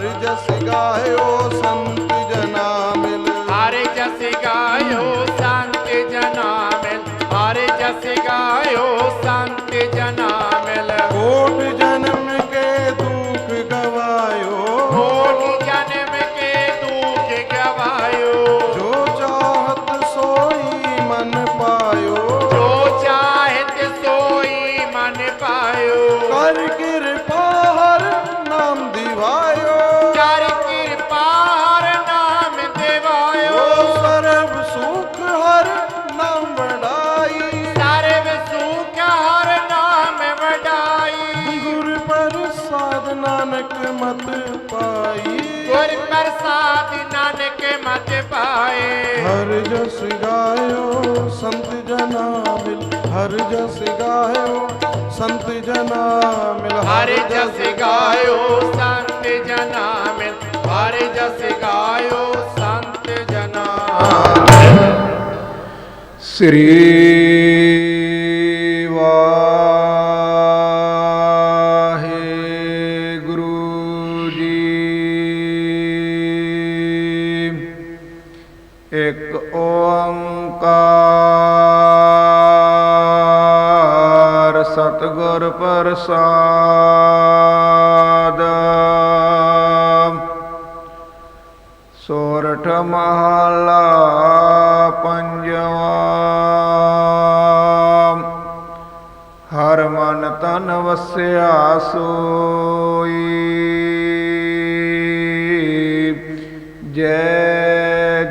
ਹਰ ਜਸ ਗਾਇਓ ਸੰਤ ਜਨਾ ਮਿਲ ਹਰ ਜਸ ਗਾਇਓ ਸੰਤ ਜਨਾ ਮਿਲ ਹਰ ਜਸ ਗਾਇਓ ਸੰਤ ਜਨਾ ਮਿਲ ਕੋਟ ਜਨਮ ਕੇ ਦੁਖ ਗਵਾਇਓ ਕੋਟ ਜਨਮ ਕੇ ਦੁਖ ਗਵਾਇਓ ਜੋ ਚਾਹਤ ਸੋਈ ਮਨ ਪਾਇਓ ਜੋ ਚਾਹਤ ਸੋਈ ਮਨ ਪਾਇਓ ਕਰ ਕਿਰਪਾ ਹਰ ਨਾਮ ਦਿਵਾਇਓ ਨਾਨਕ ਮਤ ਪਾਈ। ਗੁਰ ਪ੍ਰਸਾਦ ਨਾਨਕ ਮਤ ਪਾਏ। ਹਰ ਜਸ ਗਾਇਓ ਸੰਤ ਜਨਾ ਮਿਲ। ਹਰ ਜਸ ਗਾਇਓ ਸੰਤ ਜਨਾ ਮਿਲ। ਹਰ ਜਸ ਗਾਇਓ ਸੰਤ ਜਨਾ ਮਿਲ। ਹਰ ਜਸ ਗਾਇਓ ਸੰਤ ਜਨਾ ਸ੍ਰੀ ਇੱਕ ਓੰਕਾਰ ਸਤਿਗੁਰ ਪ੍ਰਸਾਦ। ਸੋਰਠ ਮਹਲਾ ਪੰਜਵਾ। ਹਰ ਮਨ ਤਨ ਵਸਿਆ ਸੋਈ। ਜੈ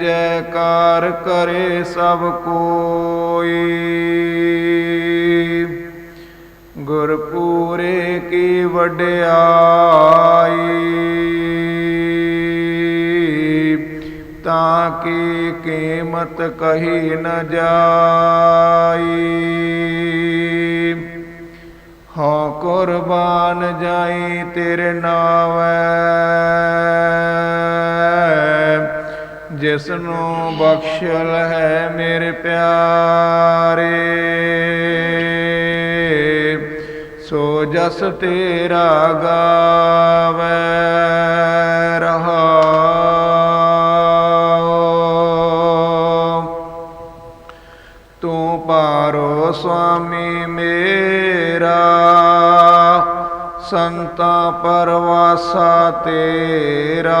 ਜੈਕਾਰ ਕਰੇ ਸਭ ਕੋਈ। ਗੁਰਪੂਰੇ ਕੀ ਵਡਿਆਈ, ਤਾਂ ਕੀ ਕੀਮਤ ਕਹੀ ਨ ਜਾਈ। ਹਉ ਕੁਰਬਾਨ ਜਾਈ ਤੇਰੇ ਨਾਵੇਂ ਜਿਸ ਨੂੰ ਬਖਸ਼ਲ ਹੈ ਮੇਰੇ ਪਿਆਰੇ, ਸੋ ਜਸ ਤੇਰਾ ਗਾਵੇ ਰਹਾਉ। ਤੂੰ ਪਾਰੋ ਸੁਆਮੀ ਮੇਰਾ, ਸੰਤਾ ਪਰਵਾਸਾ ਤੇਰਾ।